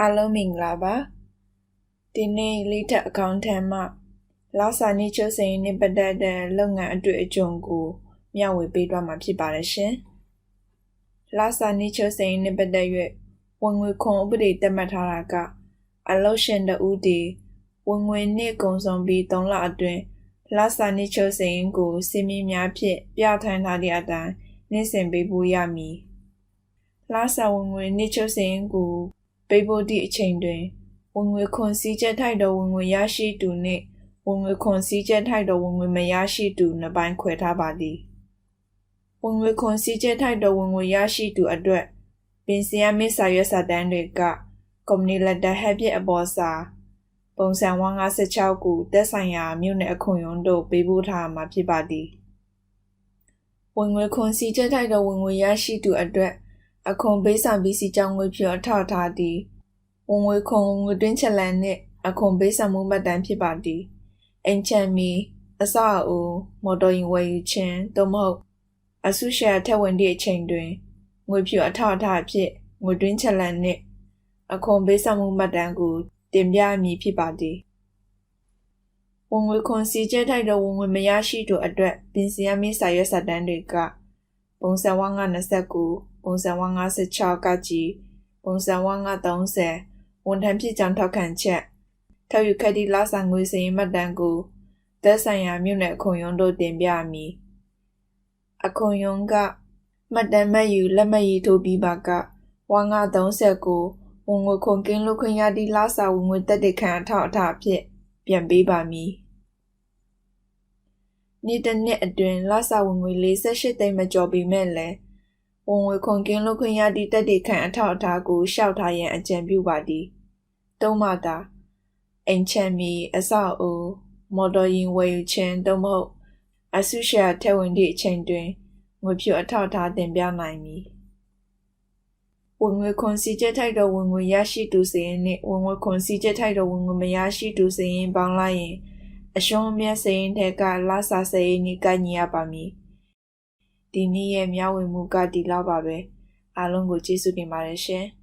အားလုံးမင်္ဂလာပါဒီနေ့လေးထက်အကောင့်ထမ်းမှလောက်စာနေချိုးစိန်နဲ့ပတ်သက်တဲ့လုပ်ငန်းအတွေ့အကြုံကိုမျှဝေပေးသွားမှာဖြစ်ပါတယ်ရှင်လောက်စာနေချိုးစိန်နဲ့ပတ်သက်၍ဝင်ငွေခွန်ဥပဒေတက်မှတ်ထားတာကအလုပ်ရှင်တဦးတည်ဝင်ငွေနှစ်ကုန်ဆုံးပြီး3လအတွင်းလာစာနေချိုးစိန်ကိုစီမီများဖြင့်ပြဋ္ဌာန်းထားတဲ့အတိုင်းနေ့စဉ်ပေးပို့ရမည်လာစာဝင်ငွေနှစ်ချိုးစိန်ကို ပေးပို့သည့်အချိန်တွင်ဝင်ငွေခွန်စည်းချက်ထိုက်သောဝင်ငွေရရှိသူနှင့်ဝင်ငွေခွန်စည်းချက်ထိုက်သောဝင်ငွေမရရှိသူနှစ်ပိုင်းခွဲထားပါသည်ဝင်ငွေခွန်စည်းချက်ထိုက်သောဝင်ငွေရရှိသူအတွက်ပင်စရမစ်စာရွက်စာတမ်းတွေကကွန်မြူနီလက်တာဟက်ပြအပေါ်စာပုံစံ156ခုတက်ဆိုင်ရာမြို့နယ်အခွန်ရုံးတို့ပေးပို့ထားမှာဖြစ်ပါသည်ဝင်ငွေခွန်စည်းချက်ထိုက်သောဝင်ငွေရရှိသူအတွက် အခွန်ပေးဆောင်ပြီးစီကြောင်းငွေဖြောထောက်ထားသည်ဝင်ငွေခွန်ငွေတွင်းချက်လန်နှင့်အခွန်ပေးဆောင်မှုမှတ်တမ်းဖြစ်ပါသည်အင်ချန်မီအစအဦးမော်တော်ယာဉ်ဝယ်ယူခြင်းသို့မဟုတ်အဆုရှယ်ထက်ဝင်သည့်အချိန်တွင်ငွေဖြူအထောက်အထားအဖြစ်ငွေတွင်းချက်လန်နှင့်အခွန်ပေးဆောင်မှုမှတ်တမ်းကိုတင်ပြမည်ဖြစ်ပါသည်ဝင်ငွေခွန်စီကျဲထိုက်သောဝင်ငွေမရရှိသူအတွက်ပြင်ဆင်ရမည့်စာရွက်စာတမ်းတွေကပုံစံ129 ပုံစံ156ကကြီးပုံစံ130ဝန်ထမ်းဖြစ်ကြောင်းထောက်ခံချက်ထောက်ယူခဲ့သည့်လစာငွေစည်မှတ်တမ်းကိုသက်ဆိုင်ရာမြို့နယ်အခွန်ရုံးတို့တင်ပြမည်အခွန်ရုံးကမှတ်တမ်းမှတ်ယူလက်မှတ်ရေးထိုးပြီးပါက1939ဝန်ငွေခွန်ကင်းလို့ခွင့်ရသည့်လစာဝင်ငွေတက်တဲ့ခံအထောက်အထားအဖြစ်ပြန်ပေးပါမည်နေ့တစ်နှစ်အတွင်းလစာဝင်ငွေ48သိန်းမကျော်ပေမဲ့လည်း ဝင်ငွေခွန်ကင်းလို့ခွင့်ရသည့်တက်တေခံအထောက်အထားကိုရှောက်ထားရန်အကြံပြုပါသည်။သုံးမှသာအိမ်ချမ်းမီအဆောက်အဦမော်တော်ယာဉ်ဝယ်ယူခြင်းသို့မဟုတ်အဆုရှာထည့်ဝင်သည့်အချိန်တွင်ငွေဖြူအထောက်အထားတင်ပြနိုင်မည်။ဝင်ငွေခွန်စီချက်ထိုက်သောဝင်ငွေရရှိသူစရင်နှင့်ဝင်ငွေခွန်စီချက်ထိုက်သောဝင်ငွေမရရှိသူစရင်ပေါင်းလိုက်ရင်အရှုံးအမြတ်စရင်ထက်ကလာစာစရင်ဤကညီရပါမည်။ ဒီနေ့ရဲ့မျှဝေမှုကဒီလောက်ပါပဲအားလုံးကိုကျေးဇူးတင်ပါတယ်ရှင်။